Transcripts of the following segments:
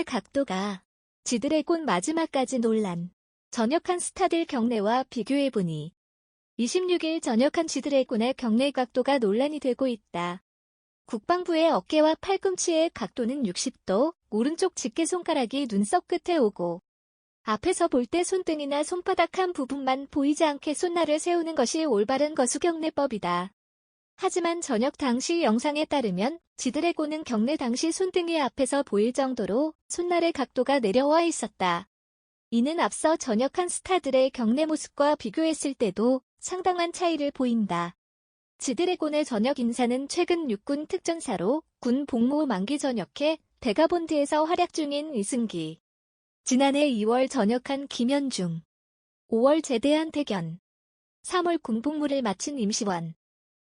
복문의 각도가 지드래곤 마지막까지 논란. 전역한 스타들 경례와 비교해보니 26일 전역한 지드래곤의 경례 각도가 논란이 되고 있다. 국방부의 어깨와 팔꿈치의 각도는 60도, 오른쪽 집게손가락이 눈썹 끝에 오고 앞에서 볼 때 손등이나 손바닥 한 부분만 보이지 않게 손날을 세우는 것이 올바른 거수경례법이다. 하지만 저녁 당시 영상에 따르면 지드래곤은 경례 당시 손등이 앞에서 보일 정도로 손날의 각도가 내려와 있었다. 이는 앞서 전역한 스타들의 경례 모습과 비교했을 때도 상당한 차이를 보인다. 지드래곤의 전역 인사는 최근 육군 특전사로 군 복무 만기 전역해 대가본드에서 활약 중인 이승기. 지난해 2월 전역한 김현중. 5월 제대한 태견. 3월 군복무를 마친 임시원.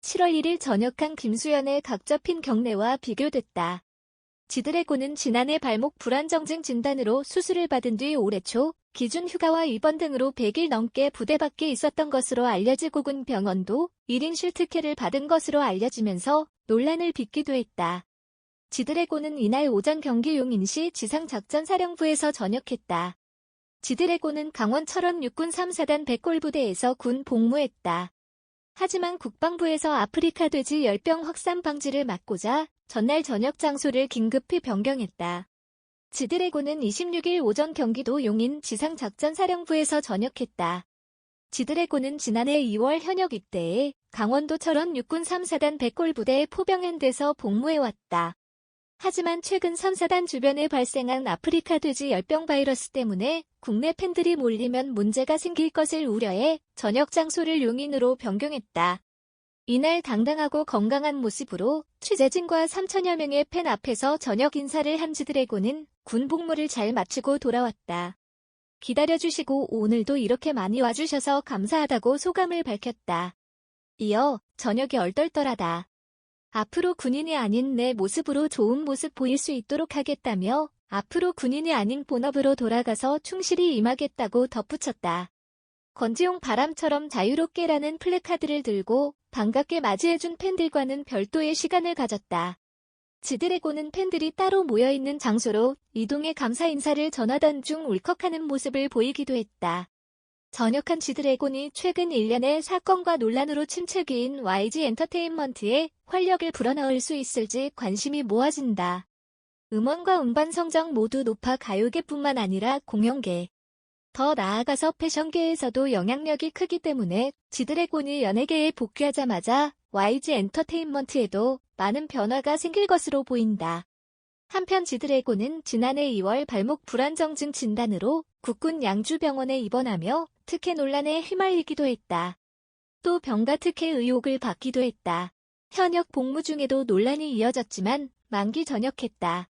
7월 1일 전역한 김수현의 각 접힌 경례와 비교됐다. 지드래곤은 지난해 발목 불안정증 진단으로 수술을 받은 뒤 올해 초 기준 휴가와 입원 등으로 100일 넘게 부대 밖에 있었던 것으로 알려지고 군 병원도 1인 실 특혜를 받은 것으로 알려지면서 논란을 빚기도 했다. 지드래곤은 이날 오전 경기 용인시 지상작전사령부에서 전역했다. 지드래곤은 강원 철원 육군 3사단 백골부대에서 군 복무했다. 하지만 국방부에서 아프리카 돼지 열병 확산 방지를 막고자 전날 저녁 장소를 긴급히 변경했다. 지드래곤은 26일 오전 경기도 용인 지상작전사령부에서 전역했다. 지드래곤은 지난해 2월 현역 입대에 강원도 철원 육군 3사단 백골부대 포병연대에서 복무해왔다. 하지만 최근 3사단 주변에 발생한 아프리카 돼지 열병 바이러스 때문에 국내 팬들이 몰리면 문제가 생길 것을 우려해 전역 장소를 용인으로 변경했다. 이날 당당하고 건강한 모습으로 취재진과 3천여 명의 팬 앞에서 저녁 인사를 한 지드래곤은 군 복무를 잘 마치고 돌아왔다. 기다려주시고 오늘도 이렇게 많이 와주셔서 감사하다고 소감을 밝혔다. 이어 저녁이 얼떨떨하다. 앞으로 군인이 아닌 내 모습으로 좋은 모습 보일 수 있도록 하겠다며 앞으로 군인이 아닌 본업으로 돌아가서 충실히 임하겠다고 덧붙였다. 건지용 바람처럼 자유롭게라는 플래카드를 들고 반갑게 맞이해준 팬들과는 별도의 시간을 가졌다. 지드래곤은 팬들이 따로 모여있는 장소로 이동해 감사 인사를 전하던 중 울컥하는 모습을 보이기도 했다. 전역한 지드래곤이 최근 1년의 사건과 논란으로 침체기인 YG 엔터테인먼트에 활력을 불어넣을 수 있을지 관심이 모아진다. 음원과 음반 성적 모두 높아 가요계뿐만 아니라 공연계, 더 나아가서 패션계에서도 영향력이 크기 때문에 지드래곤이 연예계에 복귀하자마자 YG 엔터테인먼트에도 많은 변화가 생길 것으로 보인다. 한편 지드래곤은 지난해 2월 발목 불안정증 진단으로 국군 양주병원에 입원하며 특혜 논란에 휘말리기도 했다. 또 병가 특혜 의혹을 받기도 했다. 현역 복무 중에도 논란이 이어졌지만 만기 전역했다.